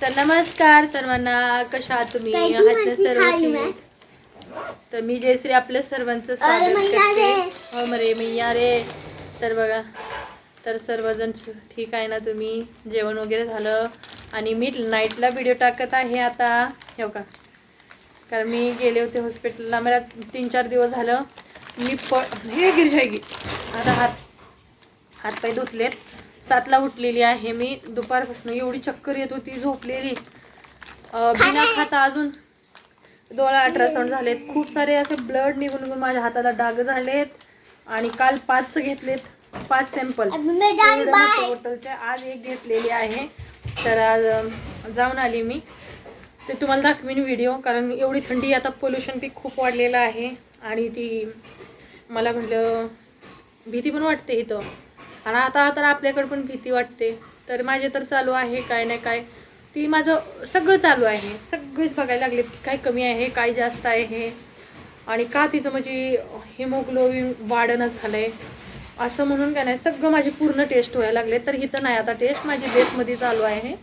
तर नमस्कार सर्वांना कशा आहात तुम्ही? आहात ना सर्व ठीक? तर मी जयश्री आपल्या सर्वांचं स्वागत मैया करते. रे. हो मरे मैया रे. तर बघा तर सर्वजण ठीक आहे ना तुम्ही? जेवण वगैरे झालं. आणि मी नाईटला व्हिडिओ टाकत आहे आता. हो का कारण मी गेले होते हॉस्पिटलला मला तीन चार दिवस झालं. मी प हे गिरजाई आता हात हातपाय धुतलेत. सातला उठलेली आहे मी. दुपारपासून एवढी चक्कर येत होती झोपलेली. बिना खाता अजून. डोळा अल्ट्रासाऊंड झालेत. खूप सारे असे ब्लड निघून निघून माझ्या हाताला डाग झालेत आणि काल पाच घेतलेत. पाच सॅम्पल बॉटलचे आज एक घेतलेली आहे. तर आज जाऊन आली मी. ते तुम्हाला दाखवीन व्हिडिओ कारण एवढी थंडी आता पोल्युशन पी खूप वाढलेलं आहे. आणि ती मला म्हटलं भीती पण वाटते इथं. आणि आता तर आपल्याकडे पण भीती वाटते. तर माझे तर चालू आहे काय नाही काय. ती माझं सगळं चालू आहे. सगळेच बघायला लागले काय कमी आहे काय जास्त आहे. आणि का तिचं म्हणजे हिमोग्लोबिन वाढणं झालं आहे असं म्हणून काय नाही सगळं माझे पूर्ण टेस्ट व्हायला लागले. तर इथं नाही आता टेस्ट माझी बेसमध्ये चालू आहे.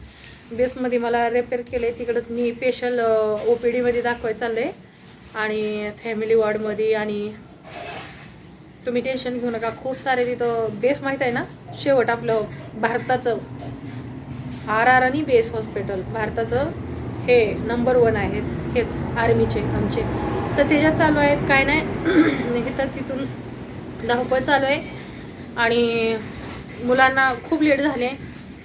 बेसमध्ये मला रेपेअर केलं आहे तिकडंच मी स्पेशल ओ पी डीमध्ये दाखवायचं चाललं आहे आणि फॅमिली वॉर्डमध्ये आणि तुम्ही टेन्शन घेऊ नका. खूप सारे तिथं बेस माहीत आहे ना? शेवट आपलं भारताचं आर आर आणि बेस हॉस्पिटल भारताचं हे नंबर वन आहेत. हेच आर्मीचे आमचे. तर त्याच्यात चालू आहेत काय नाही हे तर तिथून धावपळ चालू आहे. आणि मुलांना खूप लेट झाले.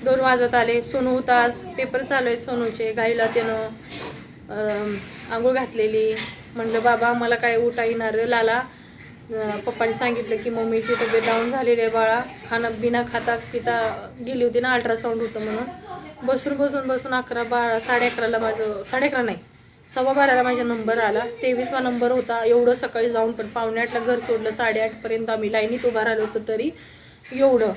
दोन वाजत आले. सोनू तास पेपर चालू आहेत सोनूचे. गाईला त्यानं आंघोळ घातलेली. म्हणलं बाबा मला काय उठा येणार रे लाला. पप्पाने सांगितलं की मम्मीची तब्येत डाऊन झालेली आहे बाळा. खाणं बिना खाता पिता गेली होती ना अल्ट्रासाऊंड होतं म्हणून. बसून बसून बसून अकरा बारा साडे अकराला माझं साडे अकरा नाही सव्वा बाराला माझा नंबर आला. तेवीसवा नंबर होता. एवढं सकाळी जाऊन पण पावणे आठला घर सोडलं साडेआठपर्यंत आम्ही लाईनीत उभा राहिलो होतो तरी एवढं.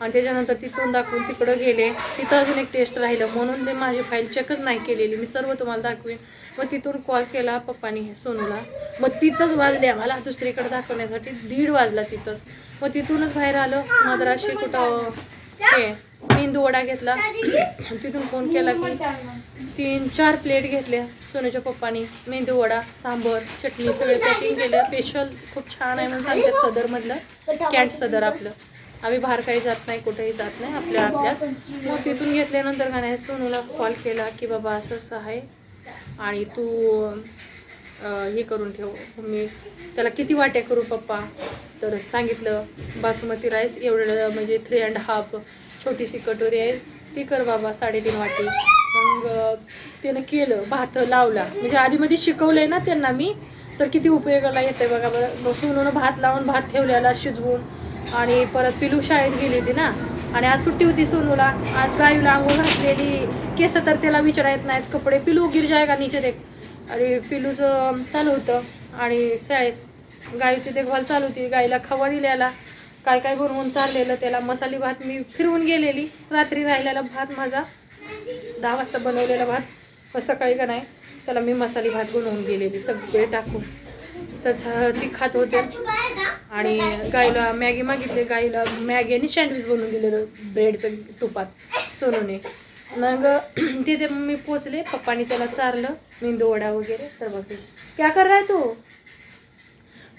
आणि त्याच्यानंतर तिथून दाखवून तिकडं गेले. तिथं अजून एक टेस्ट राहिलं. म्हणून ते माझी फाईल चेकच नाही केलेली. मी सर्व तुम्हाला दाखवेन. मग तिथून कॉल केला पप्पानी सोनूला. मग तिथंच वाजले आम्हाला. दुसरीकडे दाखवण्यासाठी दीड वाजला तिथंच. मग तिथूनच बाहेर आलं. मद्राशी कुठं हे मेंदू वडा घेतला. तिथून फोन केला की तीन चार प्लेट घेतल्या सोन्याच्या पप्पानी. मेंदू वडा सांबर चटणी सगळे पॅकिंग केलं. स्पेशल खूप छान आहे म्हणून सांगतात सदरमधलं कॅट सदर आपलं. आम्ही बाहेर काही जात नाही कुठेही जात नाही आपल्या आपल्यात मग तिथून घेतल्यानंतर का नाही सोनूला कॉल केला की बाबा असं असं आहे आणि तू हे करून ठेव. मी त्याला किती वाट्या करू पप्पा? तर सांगितलं बासमती राईस एवढं म्हणजे थ्री अँड हाफ छोटीशी कटोरी आहे ती कर बाबा साडेतीन वाटी. मग त्यानं केलं भात लावला. म्हणजे आधीमध्ये शिकवलंय ना त्यांना मी तर किती उपयोगाला येते बघा बरं. मग सोनूनं भात लावून भात ठेवलेला शिजवून. आणि परत पिलू शाळेत गेली होती ना. आणि आज सुट्टी होती सोनूला. आज गायूला आंघोळ घातलेली. केस तर त्याला विचारायत नाहीत. कपडे पिलू गिर जाय का नीचे देख. आणि पिलूचं चालू होतं. आणि शाळेत गायीची देखभाल चालू होती. गाईला खवा दिल्याला काय काय बनवून चाललेलं त्याला. मसाली भात मी फिरवून गेलेली. रात्री राहिलेला भात माझा. दहा वाजता बनवलेला भात. सकाळी का नाही. त्याला मी मसाली भात बनवून गेलेली सगळे टाकून. तसं ती खात होते. आणि गाईला मॅगी मागितली गाईला मॅगी आणि सँडविच बनवून दिलेलं ब्रेडचं तुपात सोनूने. मग तिथे मी पोचले पप्पानी त्याला चारलं मेंदू वडा वगैरे तर बघते क्या कर रहा है तू?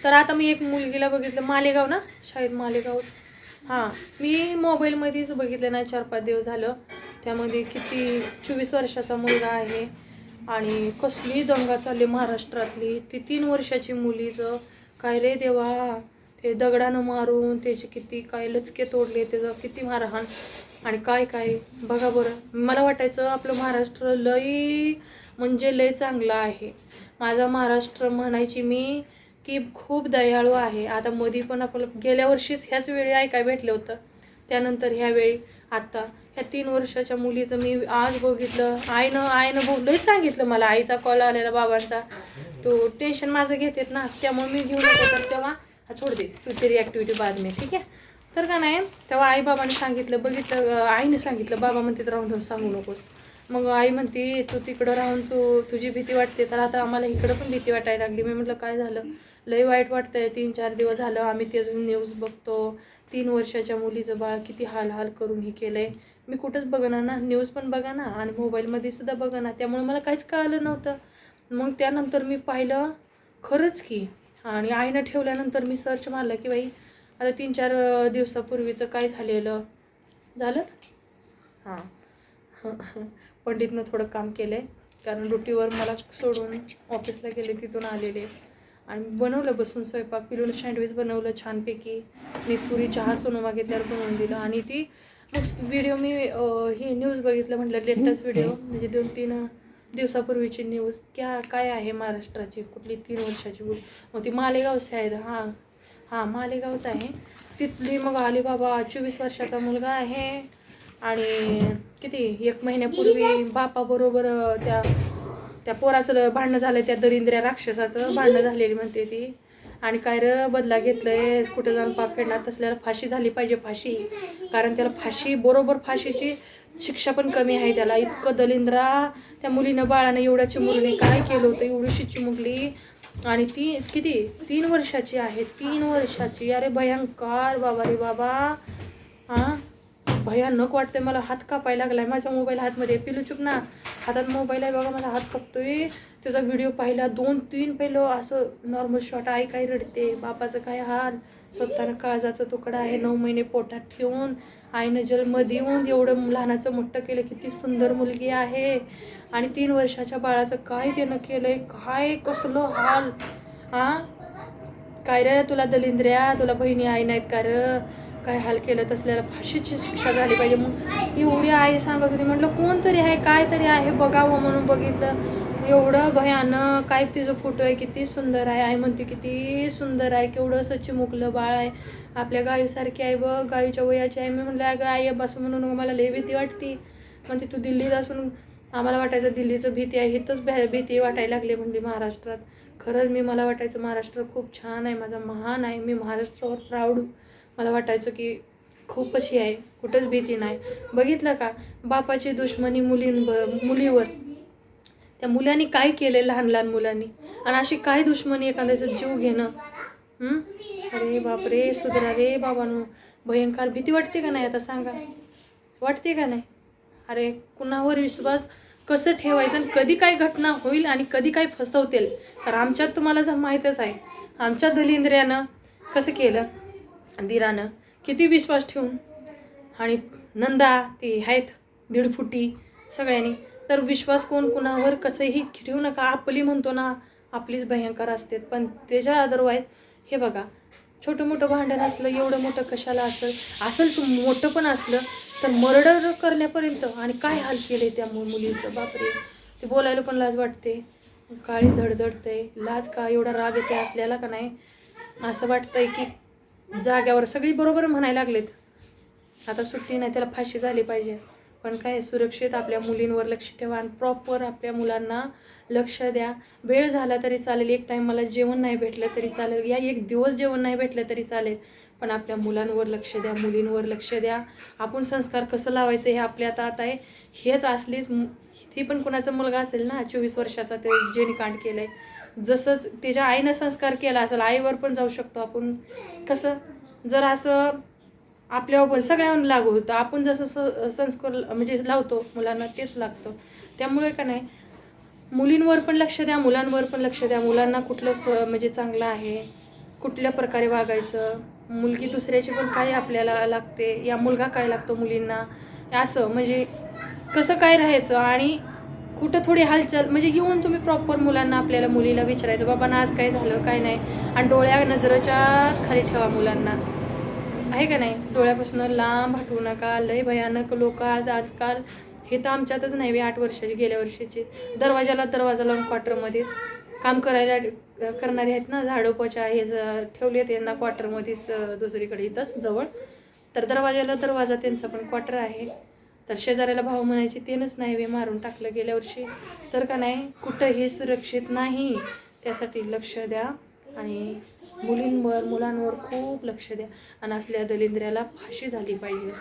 तर आता मी एक मुलगीला बघितलं मालेगाव ना? शाळेत मालेगावच. हां मी मोबाईलमध्येच बघितलं ना चार पाच दिवस झालं. त्यामध्ये किती चोवीस वर्षाचा मुलगा आहे आणि कसली दंगा चालली महाराष्ट्रातली. ती तीन वर्षाची मुलीचं. काय रे देवा? ते दगडानं मारून त्याचे किती काय लचके तोडले त्याचं किती मारहाण आणि काय काय. बघा बरं. मला वाटायचं आपलं महाराष्ट्र लई म्हणजे लय चांगलं आहे. माझा महाराष्ट्र म्हणायची मी की खूप दयाळू आहे. आता मोदी पण आपलं गेल्या वर्षीच ह्याच वेळी ऐकाय भेटलं होतं. त्यानंतर ह्यावेळी आत्ता ह्या तीन वर्षाच्या मुलीचं मी आज बघितलं. आईनं आईनं बोललंच सांगितलं मला. आईचा कॉल आलेला बाबांचा. तो टेन्शन माझं घेतात ना. त्यामुळे मी घेऊन येतो. तर तेव्हा हा छोड दे. तू तेरी ॲक्टिव्हिटी बाद में ठीक आहे? तर का नाही तेव्हा आई बाबाने सांगितलं बघितलं आईने सांगितलं बाबा म्हणते राहून ठेवून सांगू नकोस. मग आई म्हणते तू तिकडं राहून तू तुझी भीती वाटते. तर आता आम्हाला इकडं पण भीती वाटायला लागली. मी म्हटलं काय झालं? लय वाईट वाटतंय. तीन चार दिवस झालं आम्ही त्याचं न्यूज बघतो. तीन वर्षाच्या मुलीचं बाळ किती हाल हाल करून हे केलं आहे मी कुठंच बघणार ना. न्यूज पण बघा ना. आणि मोबाईलमध्ये सुद्धा बघा ना. त्यामुळे मला काहीच कळालं नव्हतं. मग त्यानंतर मी पाहिलं खरंच की आणि आईनं ठेवल्यानंतर मी सर्च मारलं की बाई आता तीन चार दिवसापूर्वीचं काय झालेलं? झालं हां. पंडितनं थोडं काम केलं आहे कारण ड्युटीवर मला सोडून ऑफिसला गेले तिथून आलेले. आणि बनवलं बसून स्वयंपाक पिलून सँडविच बनवलं छानपैकी. मी पुरी चहा सोनू मागितल्यावर बनवून दिलं. आणि ती मग व्हिडिओ मी ही न्यूज बघितलं म्हटलं लेटेस्ट व्हिडिओ म्हणजे दोन तीन दिवसापूर्वीची न्यूज क्या काय आहे महाराष्ट्राची? कुठली तीन वर्षाची मग ती मालेगावची आहे हां हां मालेगावच आहे. तिथली मग आली बाबा चोवीस वर्षाचा मुलगा आहे. आणि किती? एक महिन्यापूर्वी बापाबरोबर त्या त्या पोराचं भांडणं झालं. त्या दरिंद्र्या राक्षसाचं भांडणं झालेली म्हणते ती. आणि काय र बदला घेतलंय. कुठे जाऊन पाप फेडणार तसल्याला फाशी झाली पाहिजे फाशी. कारण त्याला फाशी बरोबर फाशीची शिक्षा पण कमी आहे त्याला. इतकं दलिंद्रा त्या मुलीनं बाळानं एवढ्या चिमुरली काय केलं होतं? एवढीशी चिमुकली. आणि ती किती? तीन वर्षाची आहे. तीन वर्षाची. अरे भयंकर बाबा रे बाबा. हां भयानक वाटतंय मला. हात कापायला लागलाय. माझ्या मोबाईल हातमध्ये. पिलू चुक ना. हातात मोबाईल आहे बघा माझा हात कापतोय. त्याचा व्हिडिओ पाहिला. दोन तीन पहिलं असं नॉर्मल शॉट आई काय रडते? बापाचं काय हाल? स्वतःनं काळजाचा तुकडा आहे. नऊ महिने पोटात ठेवून आईनं जन्म देऊन एवढं लहानाचं मोठं केलं. किती सुंदर मुलगी आहे. आणि तीन वर्षाच्या बाळाचं काय त्यानं केलंय? काय कसलं हाल? हां काय रे? तुला दलिंद्र्या तुला बहिणी आई नाहीत का रं? काय हाल केलं तसल्याला फाशीची शिक्षा झाली पाहिजे. मग एवढी आई सांगत होती म्हटलं कोणतरी आहे काय तरी आहे बघावं म्हणून बघितलं. एवढं भयानक काय तिचं फोटो आहे किती सुंदर आहे. आई म्हणते किती सुंदर आहे केवढं सच्ची मुकलं बाळ आहे. आपल्या गायूसारखी आहे बघ गायूच्या वयाची आहे. मी म्हटलं अगं आई बस म्हणून मला लई भीती वाटती. म्हणते तू दिल्लीत असून आम्हाला वाटायचं दिल्लीचं भीती आहे इथंच भ्या भीती वाटायला लागली म्हणजे महाराष्ट्रात. खरंच मी मला वाटायचं महाराष्ट्र खूप छान आहे माझा महान आहे मी महाराष्ट्रावर प्राऊड मला वाटायचं की खूपच अशी आहे कुठंच भीती नाही. बघितलं का? बापाची दुश्मनी मुलींवर मुलीवर. त्या मुलांनी काय केलं लहान लहान मुलांनी? आणि अशी काय दुश्मनी एखाद्याचा जीव घेणं? अरे बापरे सुधरा रे बाबांनो. भयंकर भीती वाटते का नाही आता सांगा? वाटते का नाही? अरे कुणावर विश्वास कसं ठेवायचं आणि कधी काय घटना होईल आणि कधी काय फसवतील? तर आमच्यात तुम्हाला जर माहीतच आहे आमच्या दलिंद्र्यानं कसं केलं? दिरानं किती विश्वास ठेवून? आणि नंदा ती आहेत दीड फुटी सगळ्यांनी. तर विश्वास कोण कुणावर? कसंही ठेवू नका. आपली म्हणतो ना आपलीच भयंकर असते. पण त्याच्या अदरवाईज हे बघा छोटं मोठं भांडण असलं एवढं मोठं कशाला असेल असेल मोठं पण असलं तर मर्डर करण्यापर्यंत आणि काय हाल केले त्या मु मुलीचं? बापरे. ते बोलायला पण लाज वाटते. काळीच धडधडते लाज का? एवढा राग येते असल्याला का नाही? असं वाटतंय की जाग्यावर सगळी बरोबर म्हणायला लागलेत. आता सुट्टी नाही त्याला फाशी झाली पाहिजे. पण काय सुरक्षित आपल्या मुलींवर लक्ष ठेवा आणि प्रॉपर आपल्या मुलांना लक्ष द्या. वेळ झाला तरी चालेल एक टाईम मला जेवण नाही भेटलं तरी चालेल या एक दिवस जेवण नाही भेटलं तरी चालेल. पण आपल्या मुलांवर लक्ष द्या मुलींवर लक्ष द्या. आपण संस्कार कसं लावायचं हे आपल्या हातात आहे. हेच असलीच ती पण कुणाचा मुलगा असेल ना चोवीस वर्षाचा ते जेने कांड केलं आहे जसंच त्याच्या आईनं संस्कार केला असेल आईवर पण जाऊ शकतो आपण. कसं? जर असं आपल्यावर पण सगळ्यांना लागू होतं आपण जसं स संस्कार म्हणजे लावतो मुलांना तेच लागतं. त्यामुळे का नाही? मुलींवर पण लक्ष द्या मुलांवर पण लक्ष द्या. मुलांना कुठलं स म्हणजे चांगलं आहे कुठल्या प्रकारे वागायचं? मुलगी दुसऱ्याची पण काय आपल्याला लागते? या मुलगा काय लागतो मुलींना? असं म्हणजे कसं काय राहायचं? आणि कुठं थोडी हालचाल म्हणजे येऊन तुम्ही प्रॉपर मुलांना आपल्याला मुलीला विचारायचं बाबा ना आज काय झालं काय नाही? आणि डोळ्या नजरेच्याच खाली ठेवा मुलांना. आहे का नाही? डोळ्यापासून लांब हटवू नका. लय भयानक लोक आज आजकाल. हे तर आमच्यातच नाही बे आठ वर्षाची गेल्या वर्षाची. दरवाजाला दरवाजा लावून क्वार्टरमध्येच काम करायला करणारे आहेत ना झाडोपाच्या हे ज- ठेवले आहेत यांना क्वार्टरमध्येच दुसरीकडे इथंच जवळ. तर दरवाजाला दरवाजा त्यांचा पण क्वार्टर आहे. तर शेजाऱ्याला भाऊ म्हणायचे तेनच नाही वे मारून टाकलं गेल्या वर्षी. तर का नाही कुठंही सुरक्षित नाही. त्यासाठी लक्ष द्या आणि मुलींवर मुलांवर खूप लक्ष द्या. आणि असल्या दलिंद्र्याला फाशी झाली पाहिजे.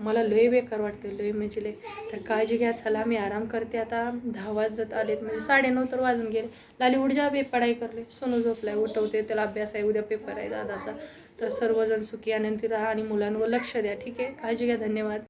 मला लय बेकार वाटतं लय म्हणजे लय. तर काळजी घ्या चला मी आराम करते आता. दहा वाजत आलेत म्हणजे साडेनऊ तर वाजून गेले. लाली उठ जा बे पढाई करले सोनू झोपलाय उठवते त्याला अभ्यास आहे उद्या पेपर आहे दादाचा. तर सर्वजण सुखी आनंदी राहा आणि मुलांवर लक्ष द्या. ठीक आहे? काळजी घ्या धन्यवाद.